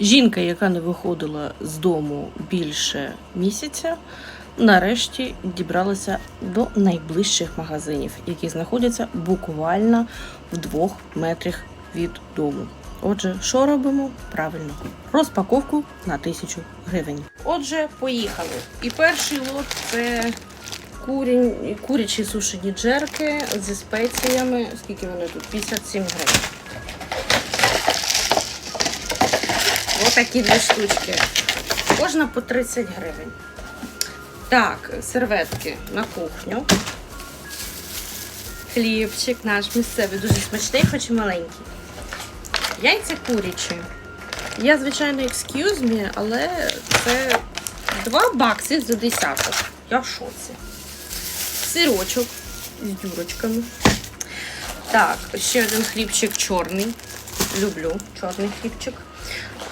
Жінка, яка не виходила з дому більше місяця, нарешті дібралася до найближчих магазинів, які знаходяться буквально в двох метрах від дому. Отже, що робимо? Правильно, розпаковку на тисячу гривень. Отже, поїхали. І перший лот це курячі сушені джерки зі спеціями. Скільки вони тут? 57 гривень. Отакі дві штучки. Кожна по 30 гривень. Так, серветки на кухню. Хлібчик наш місцевий, дуже смачний, хоч і маленький. Яйця курячі. Я, звичайно, excuse me, але це 2 бакси за десяток. Я в шоці. Сирочок з дюрочками. Так, ще один хлібчик чорний. Люблю чорний хлібчик.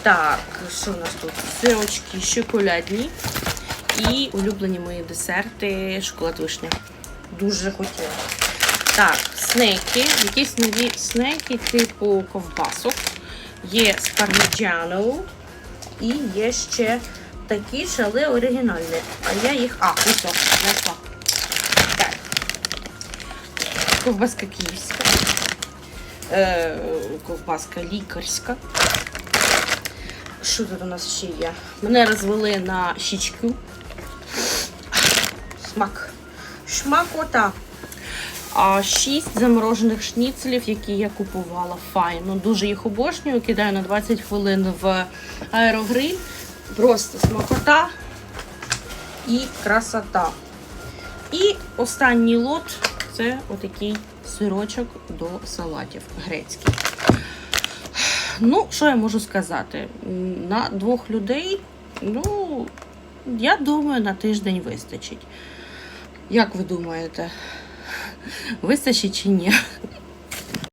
Так, що у нас тут? Сирочки шоколадні. І улюблені мої десерти, шоколад вишня. Дуже хотіла. Так, снеки. Якісь нові снеки типу ковбасок. Є з парміджану. І є ще такі ж, але оригінальні. А я їх. А, ось знайшла. Так. Ковбаска київська. Е, ковбаска лікарська. Що тут у нас ще є? Мене розвели на щічку. Смак. Шмакота. А шість заморожених шніцелів, які я купувала файно. Дуже їх обожнюю. Кидаю на 20 хвилин в аерогриль. Просто смакота і красота. І останній лот це отакий сирочок до салатів грецький. Ну, що я можу сказати? На двох людей, ну, я думаю, на тиждень вистачить. Як ви думаєте? Вистачить чи ні?